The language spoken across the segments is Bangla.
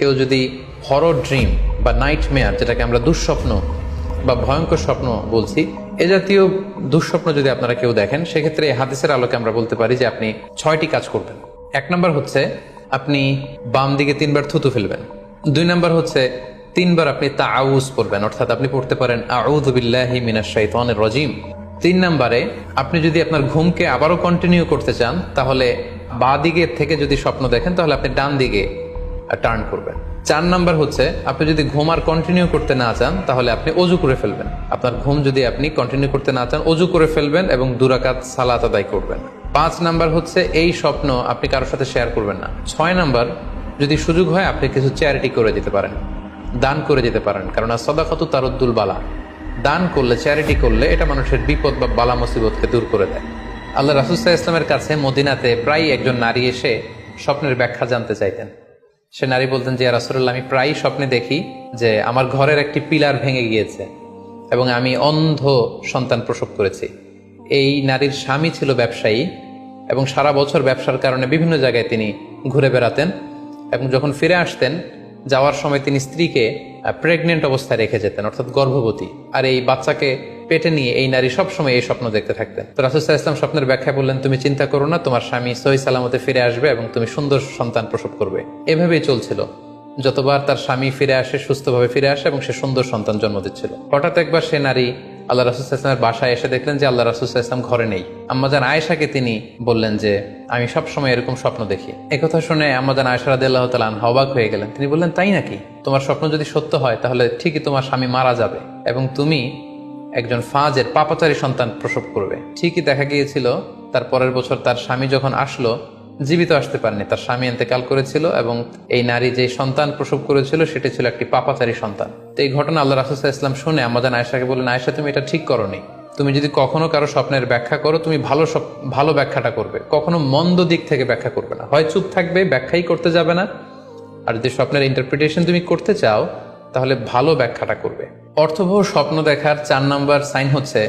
কেউ যদি হরর ড্রিম বা নাইট মেয়ার যেটাকে আমরা দুঃস্বপ্ন বা ভয়ঙ্কর স্বপ্ন বলছি, এ জাতীয় দুঃস্বপ্ন যদি আপনারা কেউ দেখেন, সেক্ষেত্রে এই হাদিসের আলোকে আমরা বলতে পারি যে আপনি ছয়টি কাজ করবেন। এক নম্বর হচ্ছে আপনি বাম দিকে তিনবার থুতু ফেলবেন। দুই নম্বর হচ্ছে তিনবার আপনি তা আউজ পড়বেন, অর্থাৎ আপনি পড়তে পারেন আউদুবিল্লাহি মিনাশ রাজিম তিন নম্বরে আপনি যদি আপনার ঘুমকে আবারও কন্টিনিউ করতে চান, তাহলে বা দিকে থেকে যদি স্বপ্ন দেখেন, তাহলে আপনি ডান দিকে টার্ন করবেন। চার নাম্বার হচ্ছে, আপনি যদি ঘুম আর কন্টিনিউ করতে না চান, তাহলে আপনি অজু করে ফেলবেন। আপনার ঘুম যদি আপনি কন্টিনিউ করতে না চান, অজু করে ফেলবেন এবং দুরাকাত সালাত আদায় করবেন। পাঁচ নাম্বার হচ্ছে, এই স্বপ্ন আপনি কারোর সাথে শেয়ার করবেন না। ছয় নাম্বার, যদি সুযোগ হয়, আপনি কিছু চ্যারিটি করে দিতে পারেন। দান করে দিতে পারেন কারণ সদাকত তারুদ্দুল বালা। দান করলে চ্যারিটি করলে, এটা মানুষের বিপদ বা বালা মুসিবতকে দূর করে দেয়। আল্লাহ রাসুসাহ ইসলামের কাছে মদিনাতে প্রায় একজন নারী এসে স্বপ্নের ব্যাখ্যা জানতে চাইতেন। সে নারী বলতেন যে রাসুল্লাহ আমি প্রায়ই স্বপ্নে দেখি যে আমার ঘরের একটি পিলার ভেঙে গিয়েছে এবং আমি অন্ধ সন্তান প্রসব করেছি। এই নারীর স্বামী ছিল ব্যবসায়ী এবং সারা বছর ব্যবসার কারণে বিভিন্ন জায়গায় তিনি ঘুরে বেড়াতেন এবং যখন ফিরে আসতেন, যাওয়ার সময় তিনি স্ত্রীকে প্রেগনেন্ট অবস্থায় রেখে যেতেন, অর্থাৎ গর্ভবতী। আর এই বাচ্চাকে পেটে নিয়ে এই নারী সবসময় এই স্বপ্ন দেখতে থাকতেন। তো রাসুসাহ ইসলাম স্বপ্নের ব্যাখ্যা বললেন, তুমি চিন্তা করো না, তোমার স্বামী সহি সালামতে ফিরে আসবে এবং তুমি সুন্দর সন্তান প্রসব করবে। এভাবেই চলছিল। যতবার তার স্বামী ফিরে আসে, সুস্থভাবে ফিরে আসে এবং সে সুন্দর সন্তান জন্ম দিচ্ছিল। হঠাৎ একবার সে নারী আল্লাহ রাসুসাল্লামের বাসায় এসে দেখলেন যে আল্লাহ রাসুসাল্লাম ঘরে নেই। আম্মাজান আয়েশাকে তিনি বললেন যে, আমি সব সময় এরকম স্বপ্ন দেখি। একথা শুনে আম্মাজান আয়েশা রাদি আল্লাহ তালান হবাক হয়ে গেলেন। তিনি বললেন, তাই নাকি? তোমার স্বপ্ন যদি সত্য হয়, তাহলে ঠিকই তোমার স্বামী মারা যাবে এবং তুমি একজন ফাজের পাপাচারী সন্তান প্রসব করবে। ঠিকই দেখা গিয়েছিল, তার পরের বছর তার স্বামী যখন আসলো, জীবিত আসতে পারেনি। তার স্বামী এতেকাল করেছিল এবং এই নারী যে সন্তান প্রসব করেছিল, সেটি ছিল একটি পাপাচারী সন্তান। তো এই ঘটনা আল্লাহ রাসুসাহ ইসলাম শুনে আমাদের আয়েশাকে বললেন, আয়েশা, তুমি এটা ঠিক করনি। তুমি যদি কখনো কারও স্বপ্নের ব্যাখ্যা করো, তুমি ভালো ভালো ব্যাখ্যাটা করবে। কখনো মন্দ দিক থেকে ব্যাখ্যা করবে না। হয় চুপ থাকবে, ব্যাখ্যাই করতে যাবে না। আর যদি স্বপ্নের ইন্টারপ্রিটেশন তুমি করতে চাও তাহলে ভালো ব্যাখ্যাটা করবে। অর্থবহ স্বপ্ন দেখার চার নাম্বার সাইন হচ্ছে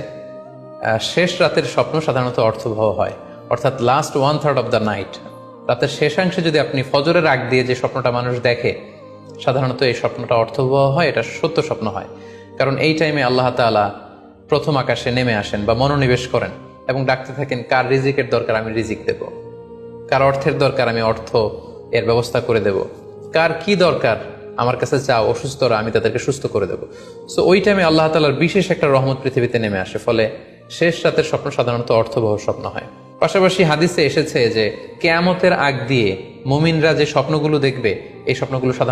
শেষ রাতের স্বপ্ন সাধারণত অর্থবহ হয়। অর্থাৎ last one third of the night রাতের শেষাংশে যদি আপনি ফজরের আগ দিয়ে যে স্বপ্নটা মানুষ দেখে, সাধারণত এই স্বপ্নটা অর্থবহ হয়, এটা সত্য স্বপ্ন হয়। কারণ এই টাইমে আল্লাহ তাআলা প্রথম আকাশে নেমে আসেন বা মনোনিবেশ করেন এবং ডাকতে থাকেন, কার রিজিকের দরকার আমি রিজিক দেব? কার অর্থের দরকার আমি অর্থ এর ব্যবস্থা করে দেব? কার কি দরকার আমার কাছে চাও অসুস্থরা আমি তাদেরকে সুস্থ করে দেবো। সো ওই টাইমে আল্লাহ তালার বিশেষ একটা রহমত পৃথিবীতে নেমে আসে, ফলে শেষ রাতের স্বপ্ন সাধারণত অর্থবহ স্বপ্ন হয়। পাশাপাশি হাদিসে এসেছে যে, কেয়ামতের আগ দিয়ে মুমিনরা যে স্বপ্নগুলো দেখবে, এই স্বপ্নগুলো সাধারণত